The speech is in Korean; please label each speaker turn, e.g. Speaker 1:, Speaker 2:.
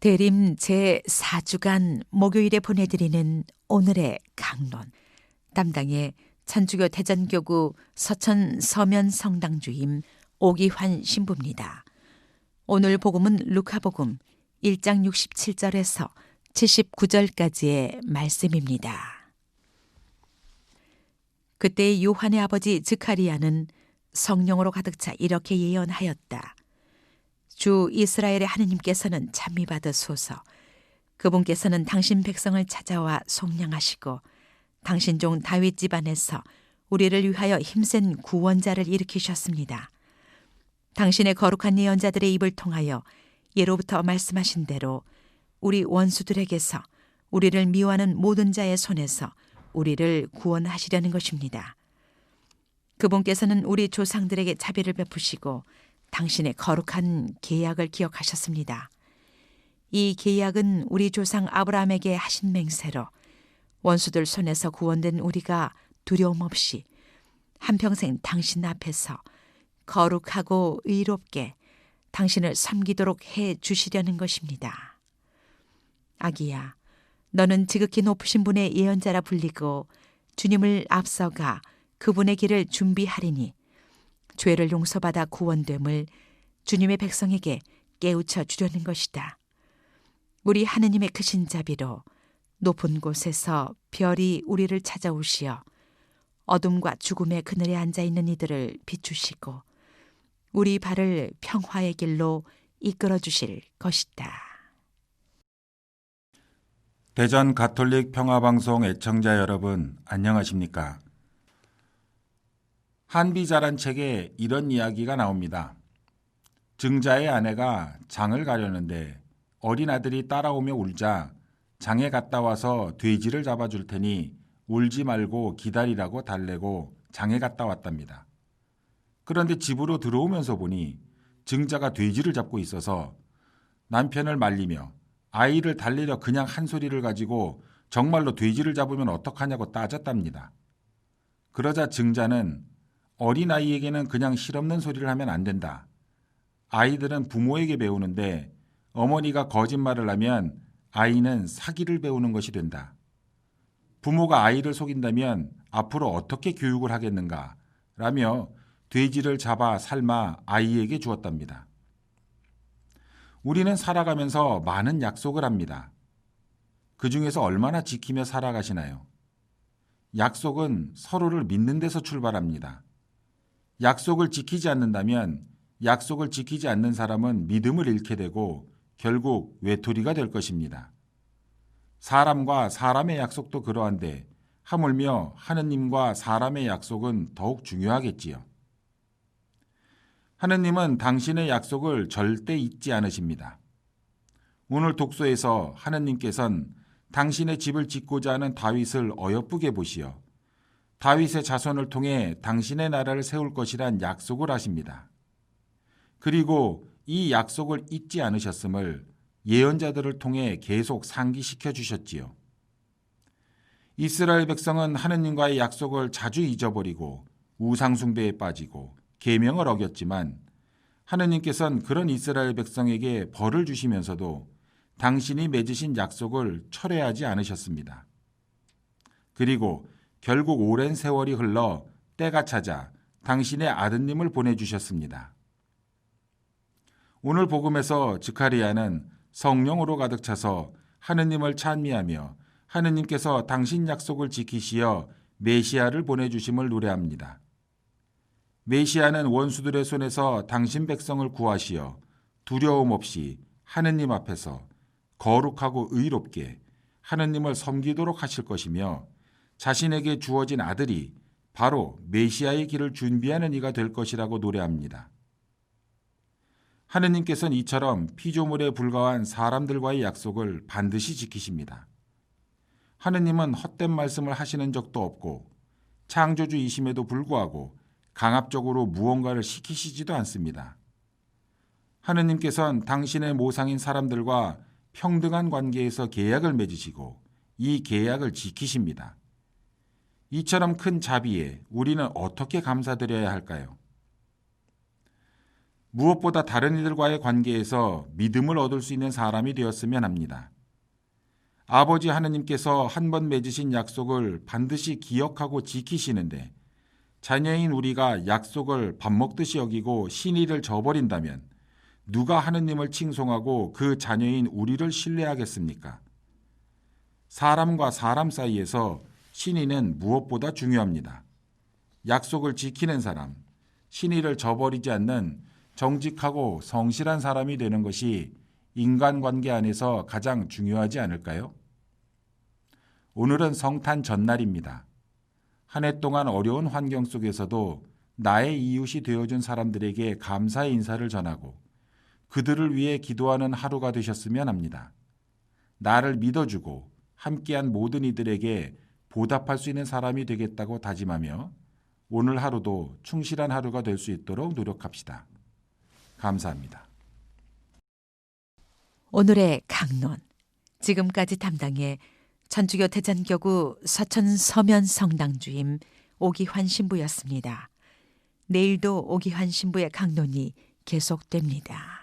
Speaker 1: 대림 제 4주간 목요일에 보내드리는 오늘의 강론. 담당의 천주교 대전교구 서천 서면 성당주임 오기환 신부입니다. 오늘 복음은 루카복음 1장 67절에서 79절까지의 말씀입니다. 그때 요한의 아버지 즈카리아는 성령으로 가득 차 이렇게 예언하였다. 주 이스라엘의 하느님께서는 찬미 받으소서. 그분께서는 당신 백성을 찾아와 속량하시고 당신 종 다윗 집안에서 우리를 위하여 힘센 구원자를 일으키셨습니다. 당신의 거룩한 예언자들의 입을 통하여 예로부터 말씀하신 대로 우리 원수들에게서 우리를 미워하는 모든 자의 손에서 우리를 구원하시려는 것입니다. 그분께서는 우리 조상들에게 자비를 베푸시고 당신의 거룩한 계약을 기억하셨습니다. 이 계약은 우리 조상 아브라함에게 하신 맹세로 원수들 손에서 구원된 우리가 두려움 없이 한평생 당신 앞에서 거룩하고 의롭게 당신을 섬기도록 해 주시려는 것입니다. 아기야, 너는 지극히 높으신 분의 예언자라 불리고 주님을 앞서가 그분의 길을 준비하리니 죄를 용서받아 구원됨을 주님의 백성에게 깨우쳐 주려는 것이다. 우리 하느님의 크신 자비로 높은 곳에서 별이 우리를 찾아오시어 어둠과 죽음의 그늘에 앉아 있는 이들을 비추시고 우리 발을 평화의 길로 이끌어 주실 것이다.
Speaker 2: 대전 가톨릭 평화방송 애청자 여러분, 안녕하십니까? 한비자란 책에 이런 이야기가 나옵니다. 증자의 아내가 장을 가려는데 어린 아들이 따라오며 울자 장에 갔다 와서 돼지를 잡아줄 테니 울지 말고 기다리라고 달래고 장에 갔다 왔답니다. 그런데 집으로 들어오면서 보니 증자가 돼지를 잡고 있어서 남편을 말리며 아이를 달래려 그냥 한 소리를 가지고 정말로 돼지를 잡으면 어떡하냐고 따졌답니다. 그러자 증자는 어린아이에게는 그냥 실없는 소리를 하면 안 된다. 아이들은 부모에게 배우는데 어머니가 거짓말을 하면 아이는 사기를 배우는 것이 된다. 부모가 아이를 속인다면 앞으로 어떻게 교육을 하겠는가? 라며 돼지를 잡아 삶아 아이에게 주었답니다. 우리는 살아가면서 많은 약속을 합니다. 그 중에서 얼마나 지키며 살아가시나요? 약속은 서로를 믿는 데서 출발합니다. 약속을 지키지 않는다면 약속을 지키지 않는 사람은 믿음을 잃게 되고 결국 외톨이가 될 것입니다. 사람과 사람의 약속도 그러한데 하물며 하느님과 사람의 약속은 더욱 중요하겠지요. 하느님은 당신의 약속을 절대 잊지 않으십니다. 오늘 독서에서 하느님께선 당신의 집을 짓고자 하는 다윗을 어여쁘게 보시어 다윗의 자손을 통해 당신의 나라를 세울 것이란 약속을 하십니다. 그리고 이 약속을 잊지 않으셨음을 예언자들을 통해 계속 상기시켜 주셨지요. 이스라엘 백성은 하느님과의 약속을 자주 잊어버리고 우상숭배에 빠지고 계명을 어겼지만 하느님께서는 그런 이스라엘 백성에게 벌을 주시면서도 당신이 맺으신 약속을 철회하지 않으셨습니다. 그리고 결국 오랜 세월이 흘러 때가 찾아 당신의 아드님을 보내주셨습니다. 오늘 복음에서 즈카리아는 성령으로 가득 차서 하느님을 찬미하며 하느님께서 당신 약속을 지키시어 메시아를 보내주심을 노래합니다. 메시아는 원수들의 손에서 당신 백성을 구하시어 두려움 없이 하느님 앞에서 거룩하고 의롭게 하느님을 섬기도록 하실 것이며 자신에게 주어진 아들이 바로 메시아의 길을 준비하는 이가 될 것이라고 노래합니다. 하느님께서는 이처럼 피조물에 불과한 사람들과의 약속을 반드시 지키십니다. 하느님은 헛된 말씀을 하시는 적도 없고 창조주이심에도 불구하고 강압적으로 무언가를 시키시지도 않습니다. 하느님께서는 당신의 모상인 사람들과 평등한 관계에서 계약을 맺으시고 이 계약을 지키십니다. 이처럼 큰 자비에 우리는 어떻게 감사드려야 할까요? 무엇보다 다른 이들과의 관계에서 믿음을 얻을 수 있는 사람이 되었으면 합니다. 아버지 하느님께서 한 번 맺으신 약속을 반드시 기억하고 지키시는데 자녀인 우리가 약속을 밥 먹듯이 여기고 신의를 저버린다면 누가 하느님을 칭송하고 그 자녀인 우리를 신뢰하겠습니까? 사람과 사람 사이에서 신의는 무엇보다 중요합니다. 약속을 지키는 사람, 신의를 저버리지 않는 정직하고 성실한 사람이 되는 것이 인간관계 안에서 가장 중요하지 않을까요? 오늘은 성탄 전날입니다. 한 해 동안 어려운 환경 속에서도 나의 이웃이 되어준 사람들에게 감사의 인사를 전하고 그들을 위해 기도하는 하루가 되셨으면 합니다. 나를 믿어주고 함께한 모든 이들에게 보답할 수 있는 사람이 되겠다고 다짐하며 오늘 하루도 충실한 하루가 될 수 있도록 노력합시다. 감사합니다.
Speaker 1: 오늘의 강론 지금까지 담당해 천주교 대전교구 서천 서면 성당 주임 오기환 신부였습니다. 내일도 오기환 신부의 강론이 계속됩니다.